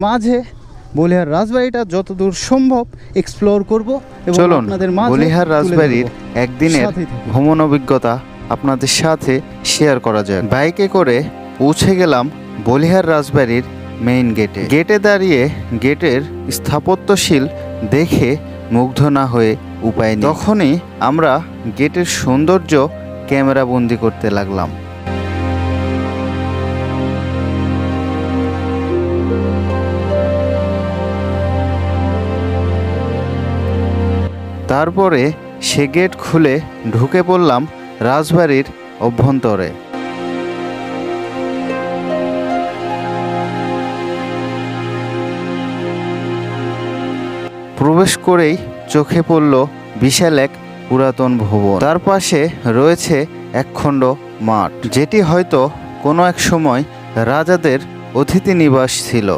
মাঝে বলিহার রাজবাড়িটা যতদূর সম্ভব এক্সপ্লোর করব এবং চলুন আপনাদের মাঝে বলিহার রাজবাড়ির একদিনের ভ্রমণ অভিজ্ঞতা আপনাদের সাথে শেয়ার করা যায় বাইকে করে পৌঁছে গেলাম বলিহার রাজবাড়ির মেইন গেটে গেটে দাঁড়িয়ে গেটের স্থাপত্যশীল দেখে মুগ্ধ না হয়ে উপায় নেই। তখনই আমরা গেটের সৌন্দর্য ক্যামেরা বন্দি করতে লাগলাম। তারপরে সে গেট খুলে ঢুকে পড়লাম রাজবাড়ির অভ্যন্তরে। প্রবেশ করেই চোখে পড়ল বিশাল এক পুরাতন ভবন। তার পাশে রয়েছে একখণ্ড মাঠ, যেটি হয়তো কোনো এক সময় রাজাদের অতিথি নিবাস ছিল।